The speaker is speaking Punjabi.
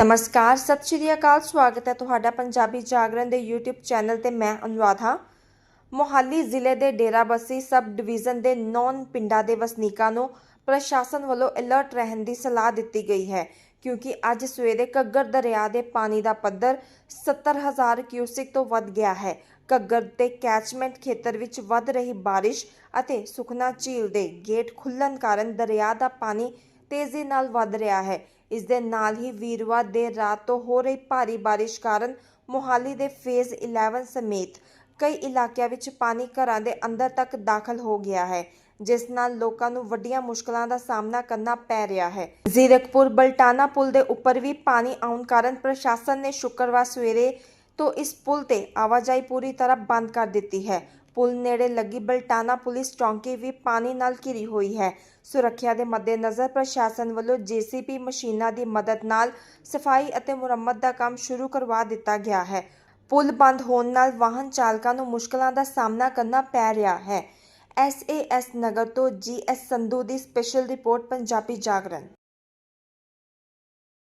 ਨਮਸਕਾਰ, ਸਤਿ ਸ਼੍ਰੀ ਅਕਾਲ, ਸਵਾਗਤ ਹੈ ਤੁਹਾਡਾ ਪੰਜਾਬੀ ਜਾਗਰਣ ਦੇ YouTube ਚੈਨਲ ਤੇ ਮੈਂ ਅਨੁਰਾਧ। ਹਾਂ ਮੋਹਾਲੀ ਜ਼ਿਲ੍ਹੇ ਦੇ ਡੇਰਾਬੱਸੀ ਸਬ ਡਿਵੀਜ਼ਨ ਦੇ ਨੌਨ ਪਿੰਡਾਂ ਦੇ ਵਸਨੀਕਾਂ ਨੂੰ ਪ੍ਰਸ਼ਾਸਨ ਵੱਲੋਂ ਅਲਰਟ ਰਹਿਣ ਦੀ ਸਲਾਹ ਦਿੱਤੀ ਗਈ ਹੈ, ਕਿਉਂਕਿ ਅੱਜ ਸਵੇਰੇ ਘੱਗਰ ਦਰਿਆ ਦੇ ਪਾਣੀ ਦਾ ਪੱਧਰ 70000 ਕਿਊਸਿਕ ਤੋਂ ਵੱਧ ਗਿਆ ਹੈ। ਘੱਗਰ ਦੇ ਕੈਚਮੈਂਟ ਖੇਤਰ ਵਿੱਚ ਵੱਧ ਰਹੀ ਬਾਰਿਸ਼ ਅਤੇ ਸੁਖਨਾ ਝੀਲ ਦੇ ਗੇਟ ਖੁੱਲਣ ਕਾਰਨ ਦਰਿਆ ਦਾ ਪਾਣੀ ਤੇਜ਼ੀ ਨਾਲ ਵੱਧ ਰਿਹਾ ਹੈ। ਇਸ ਦੇ ਨਾਲ ਹੀ ਵੀਰਵਾਰ ਦੇਰ ਰਾਤ ਤੋਂ ਹੋ ਰਹੀ ਭਾਰੀ ਬਾਰਿਸ਼ ਕਾਰਨ ਮੋਹਾਲੀ ਦੇ ਫੇਜ਼ 11 ਸਮੇਤ ਕਈ ਇਲਾਕਿਆਂ ਵਿੱਚ ਪਾਣੀ ਘਰਾਂ ਦੇ ਅੰਦਰ ਤੱਕ ਦਾਖਲ ਹੋ ਗਿਆ ਹੈ, ਜਿਸ ਨਾਲ ਲੋਕਾਂ ਨੂੰ ਵੱਡੀਆਂ ਮੁਸ਼ਕਲਾਂ ਦਾ ਸਾਹਮਣਾ ਕਰਨਾ ਪੈ ਰਿਹਾ ਹੈ। ਜ਼ੀਰਕਪੁਰ ਬਲਟਾਨਾ ਪੁਲ ਦੇ ਉੱਪਰ ਵੀ ਪਾਣੀ ਆਉਣ ਕਾਰਨ ਪ੍ਰਸ਼ਾਸਨ ਨੇ ਸ਼ੁੱਕਰਵਾਰ ਸਵੇਰੇ ਤੋਂ ਇਸ ਪੁਲ ਤੇ ਆਵਾਜਾਈ ਪੂਰੀ ਤਰ੍ਹਾਂ ਬੰਦ ਕਰ ਦਿੱਤੀ ਹੈ। ਪੁਲ ਨੇੜੇ ਲੱਗੀ ਬਲਟਾਨਾ ਪੁਲਿਸ ਚੌਂਕੀ ਵੀ ਪਾਣੀ ਨਾਲ ਘਿਰੀ ਹੋਈ ਹੈ। ਸੁਰੱਖਿਆ ਦੇ ਮੱਦੇਨਜ਼ਰ ਪ੍ਰਸ਼ਾਸਨ ਵੱਲੋਂ ਜੀਸੀਪੀ ਮਸ਼ੀਨਾਂ ਦੀ ਮਦਦ ਨਾਲ ਸਫ਼ਾਈ ਅਤੇ ਮੁਰੰਮਤ ਦਾ ਕੰਮ ਸ਼ੁਰੂ ਕਰਵਾ ਦਿੱਤਾ ਗਿਆ ਹੈ। ਪੁਲ ਬੰਦ ਹੋਣ ਨਾਲ ਵਾਹਨ ਚਾਲਕਾਂ ਨੂੰ ਮੁਸ਼ਕਲਾਂ ਦਾ ਸਾਹਮਣਾ ਕਰਨਾ ਪੈ ਰਿਹਾ ਹੈ। ਐਸਏਐਸ ਨਗਰ ਤੋਂ ਜੀਐਸ ਸੰਧੂ ਦੀ ਸਪੈਸ਼ਲ ਰਿਪੋਰਟ, ਪੰਜਾਬੀ ਜਾਗਰਣ।